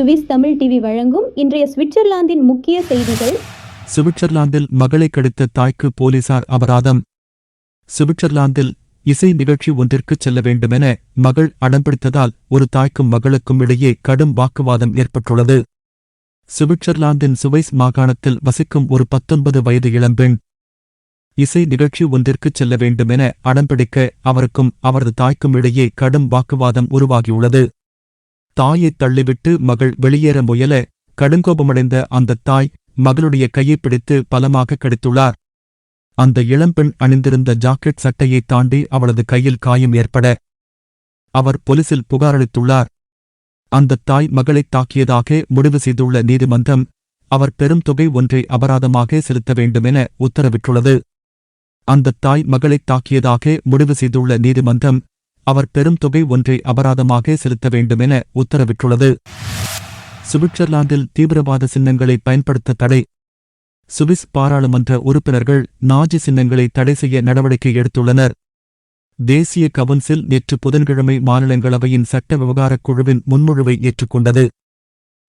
Swiss Tamil TV வழங்கும் இன்றைய சுவிட்சர்லாந்தின் முக்கிய செய்திகள். சுவிட்சர்லாந்தில் மகளை கடித்த தாய்க்கு போலீசார் அபராதம். சுவிட்சர்லாந்தில் இசை நிகழ்ச்சி ஒன்றிற்கு செல்ல வேண்டுமென மகள் அடம்பிடித்ததால் ஒரு தாய்க்கும் மகளுக்கும் இடையே கடும் வாக்குவாதம் ஏற்பட்டுள்ளது. சுவிட்சர்லாந்தின் சுவைஸ் மாகாணத்தில் வசிக்கும் ஒரு பத்தொன்பது வயது இளம்பெண் இசை நிகழ்ச்சி ஒன்றிற்கு செல்ல வேண்டுமென அடம்பிடிக்க அவருக்கும் அவரது தாய்க்கும் இடையே கடும் வாக்குவாதம் உருவாகியுள்ளது. தாயைத் தள்ளிவிட்டு மகள் வெளியேற முயல கடுங்கோபமடைந்த அந்தத் தாய் மகளுடைய கையைப் பிடித்து பலமாக கடித்துள்ளார். அந்த இளம்பெண் அணிந்திருந்த ஜாக்கெட் சட்டையைத் தாண்டி அவளது கையில் காயம் ஏற்பட அவர் போலீசில் புகாரளித்துள்ளார் அந்தத் தாய் மகளைத் தாக்கியதாக முடிவு செய்துள்ள நீதிமன்றம் அவர் பெரும் தொகை ஒன்றை அபராதமாக செலுத்த வேண்டுமென உத்தரவிட்டுள்ளது. அந்தத் தாய் மகளைத் தாக்கியதாக முடிவு செய்துள்ள நீதிமன்றம் அவர் பெரும் தொகை ஒன்றை அபராதமாக செலுத்த வேண்டுமென உத்தரவிட்டுள்ளது. சுவிட்சர்லாந்தில் தீவிரவாத சின்னங்களை பயன்படுத்த தடை. சுவிஸ் பாராளுமன்ற உறுப்பினர்கள் நாஜி சின்னங்களை தடை செய்ய நடவடிக்கை எடுத்துள்ளனர். தேசிய கவுன்சில் நேற்று புதன்கிழமை மாநிலங்களவையின் சட்ட விவகாரக் குழுவின் முன்மொழிவை ஏற்றுக்கொண்டது.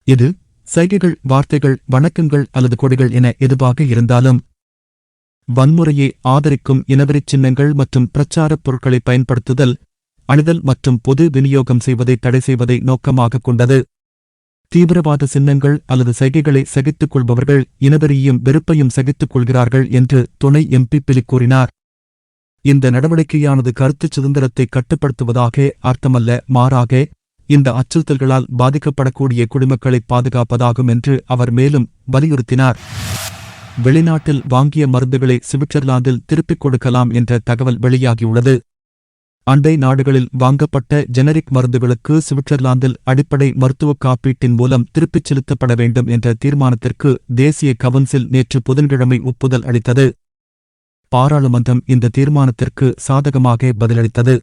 இது சைகைகள் வார்த்தைகள் வணக்கங்கள் அல்லது கொடிகள் என எதுவாக இருந்தாலும் வன்முறையை ஆதரிக்கும் இனவெறிச் சின்னங்கள் மற்றும் பிரச்சாரப் பொருட்களை பயன்படுத்துதல் அணுதல் மற்றும் பொது விநியோகம் செய்வதை தடை செய்வதை நோக்கமாகக் கொண்டது. தீவிரவாத சின்னங்கள் அல்லது சைகைகளை சகித்துக் கொள்பவர்கள் இனவெறியையும் வெறுப்பையும் சகித்துக் கொள்கிறார்கள் என்று துணை எம்பி பிலி கூறினார். இந்த நடவடிக்கையானது கருத்துச் சுதந்திரத்தை கட்டுப்படுத்துவதாக அர்த்தமல்ல மாறாக இந்த அச்சுறுத்தல்களால் பாதிக்கப்படக்கூடிய குடிமக்களை பாதுகாப்பதாகும் என்று அவர் மேலும் வலியுறுத்தினார். வெளிநாட்டில் வாங்கிய மருந்துகளை சுவிட்சர்லாந்தில் திருப்பிக் கொடுக்கலாம் என்ற தகவல் வெளியாகியுள்ளது. அண்டை நாடுகளில் வாங்கப்பட்ட ஜெனரிக் மருந்துகளுக்கு சுவிட்சர்லாந்தில் அடிப்படை மருத்துவக் காப்பீட்டின் மூலம் திருப்பிச் செலுத்தப்பட வேண்டும் என்ற தீர்மானத்திற்கு தேசிய கவுன்சில் நேற்று புதன்கிழமை ஒப்புதல் அளித்தது. பாராளுமன்றம் இந்த தீர்மானத்திற்கு சாதகமாக பதிலளித்தது.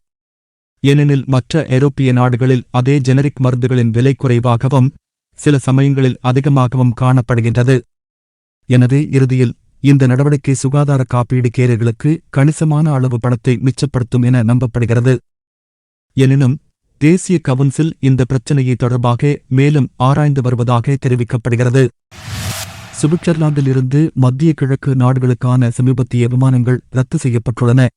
ஏனெனில் மற்ற ஐரோப்பிய நாடுகளில் அதே ஜெனரிக் மருந்துகளின் விலை குறைவாகவும் சில சமயங்களில் அதிகமாகவும் காணப்படுகின்றது. எனவே இறுதியில் இந்த நடவடிக்கை சுகாதார காப்பீடு கேரியர்களுக்கு கணிசமான அளவு பணத்தை மிச்சப்படுத்தும் என நம்பப்படுகிறது. எனினும் தேசிய கவுன்சில் இந்த பிரச்சினையை தொடர்பாக மேலும் ஆராய்ந்து வருவதாக தெரிவிக்கப்படுகிறது. சுவிட்சர்லாந்திலிருந்து மத்திய கிழக்கு நாடுகளுக்கான சமீபத்திய விமானங்கள் ரத்து செய்யப்பட்டுள்ளன.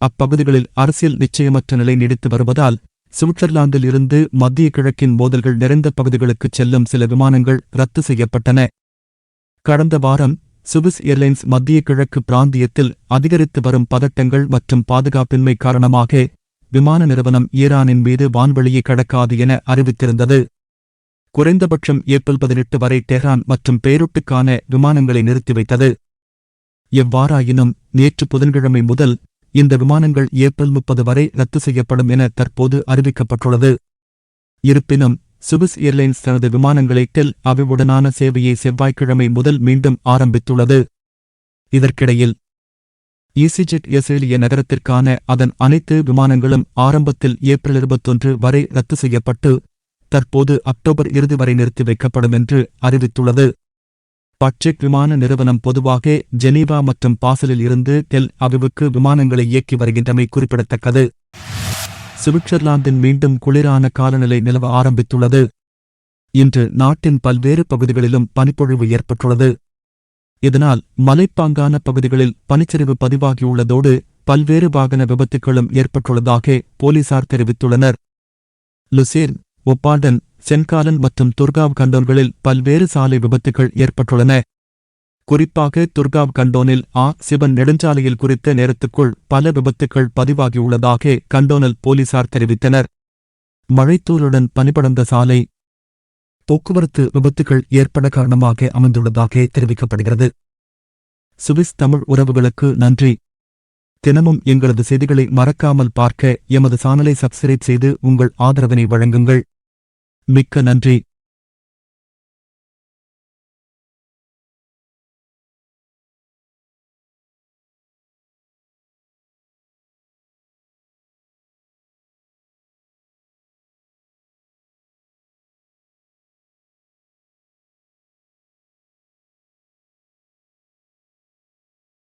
அப்பகுதிகளில் அரசியல் நிச்சயமற்ற நிலை நீடித்து வருவதால் சுவிட்சர்லாந்தில் இருந்து மத்திய கிழக்கின் மோதல்கள் நிறைந்த பகுதிகளுக்குச் செல்லும் சில விமானங்கள் ரத்து செய்யப்பட்டன. கடந்த வாரம் சுவிஸ் ஏர்லைன்ஸ் மத்திய கிழக்கு பிராந்தியத்தில் அதிகரித்து வரும் பதட்டங்கள் மற்றும் பாதுகாப்பின்மை காரணமாக விமான நிறுவனம் ஈரானின் மீது வான்வெளியை கடக்காது என அறிவித்திருந்தது. குறைந்தபட்சம் ஏப்ரல் பதினெட்டு வரை டெஹ்ரான் மற்றும் பெய்ரூட்டுக்கான விமானங்களை நிறுத்தி வைத்தது. எவ்வாறாயினும் நேற்று புதன்கிழமை முதல் இந்த விமானங்கள் ஏப்ரல் முப்பது வரை ரத்து செய்யப்படும் என தற்போது அறிவிக்கப்பட்டுள்ளது. இருப்பினும் சுவிஸ் ஏர்லைன்ஸ் தனது விமானங்களை டெல் அவிவுடனான சேவையை செவ்வாய்க்கிழமை முதல் மீண்டும் ஆரம்பித்துள்ளது. இதற்கிடையில் ஈசிஜெட் எசேலிய நகரத்திற்கான அதன் அனைத்து விமானங்களும் ஆரம்பத்தில் ஏப்ரல் இருபத்தொன்று வரை ரத்து செய்யப்பட்டு தற்போது அக்டோபர் இறுதி வரை நிறுத்தி வைக்கப்படும் என்று அறிவித்துள்ளது. பட்ஜெக் விமான நிறுவனம் பொதுவாக ஜெனீவா மற்றும் பாசலில் இருந்து டெல் அவிவுக்கு விமானங்களை இயக்கி வருகின்றமை குறிப்பிடத்தக்கது. சுவிட்சர்லாந்தின் மீண்டும் குளிரான காலநிலை நிலவ ஆரம்பித்துள்ளது. இன்று நாட்டின் பல்வேறு பகுதிகளிலும் பனிப்பொழிவு ஏற்பட்டுள்ளது. இதனால் மலைப்பாங்கான பகுதிகளில் பனிச்சரிவு பதிவாகியுள்ளதோடு பல்வேறு வாகன விபத்துகளும் ஏற்பட்டுள்ளதாக போலீசார் தெரிவித்துள்ளனர். லுசேர் ஒப்பால்டன் சென்காலன் மற்றும் துர்காவ் கண்டோன்களில் பல்வேறு சாலை விபத்துகள் ஏற்பட்டுள்ளன. குறிப்பாக துர்காவ் கண்டோனில் ஆ. சிவன் நெடுஞ்சாலையில் குறித்த நேரத்துக்குள் பல விபத்துக்கள் பதிவாகியுள்ளதாக கண்டோனல் போலீசார் தெரிவித்தனர். மழைத்தூருடன் பனிபடர்ந்த சாலை போக்குவரத்து விபத்துகள் ஏற்பட காரணமாக அமைந்துள்ளதாக தெரிவிக்கப்படுகிறது. சுவிஸ் தமிழ் உறவுகளுக்கு நன்றி. தினமும் எங்களது செய்திகளை மறக்காமல் பார்க்க எமது சானலை சப்ஸ்கிரைப் செய்து உங்கள் ஆதரவினை வழங்குங்கள். மிக்க நன்றி.